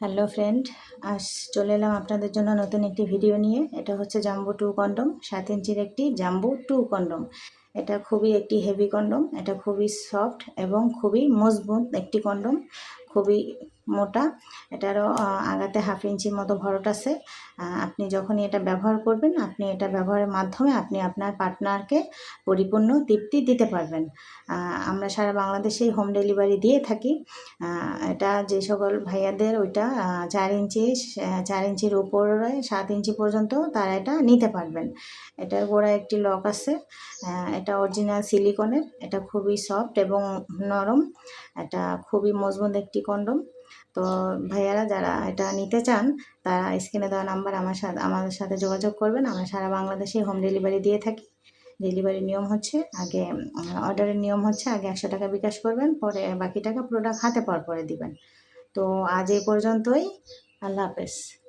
Hello friend আজ চলে এলাম আপনাদের জন্য নতুন একটি ভিডিও নিয়ে। এটা হচ্ছে জাম্বু টু কন্ডম সাত ইঞ্চির একটি জাম্বু টু কন্ডম এটা খুবই একটি হেভি কন্ডম এটা খুবই সফট এবং খুবই মজবুত একটি কন্ডম খুবই মোটা। এটারও আগাতে হাফ ইঞ্চির মতো ভরট আছে। আপনি যখনই এটা ব্যবহার করবেন, আপনি এটা ব্যবহারের মাধ্যমে আপনি আপনার পার্টনারকে পরিপূর্ণ তৃপ্তি দিতে পারবেন। আমরা সারা বাংলাদেশেই হোম ডেলিভারি দিয়ে থাকি। এটা যে সকল ভাইয়াদের ওইটা চার ইঞ্চি চার ইঞ্চির উপরে, সাত ইঞ্চি পর্যন্ত তারা এটা নিতে পারবেন। এটার গোড়া একটি লক আছে। এটা অরিজিনাল সিলিকনের। এটা খুবই সফট এবং নরম। এটা খুবই মজবুত একটি কন্ডম। তো ভাইয়ারা যারা এটা নিতে চান, তারা স্ক্রিনে দেওয়া নাম্বার আমার সাথে, আমাদের সাথে যোগাযোগ করবেন। আমরা সারা বাংলাদেশে হোম ডেলিভারি দিয়ে থাকি। ডেলিভারির নিয়ম হচ্ছে আগে অর্ডারের নিয়ম হচ্ছে আগে একশো টাকা বিকাশ করবেন, পরে বাকি টাকা প্রোডাক্ট হাতে পর পরে দিবেন। তো আজ এই পর্যন্তই। আল্লাহ হাফেজ।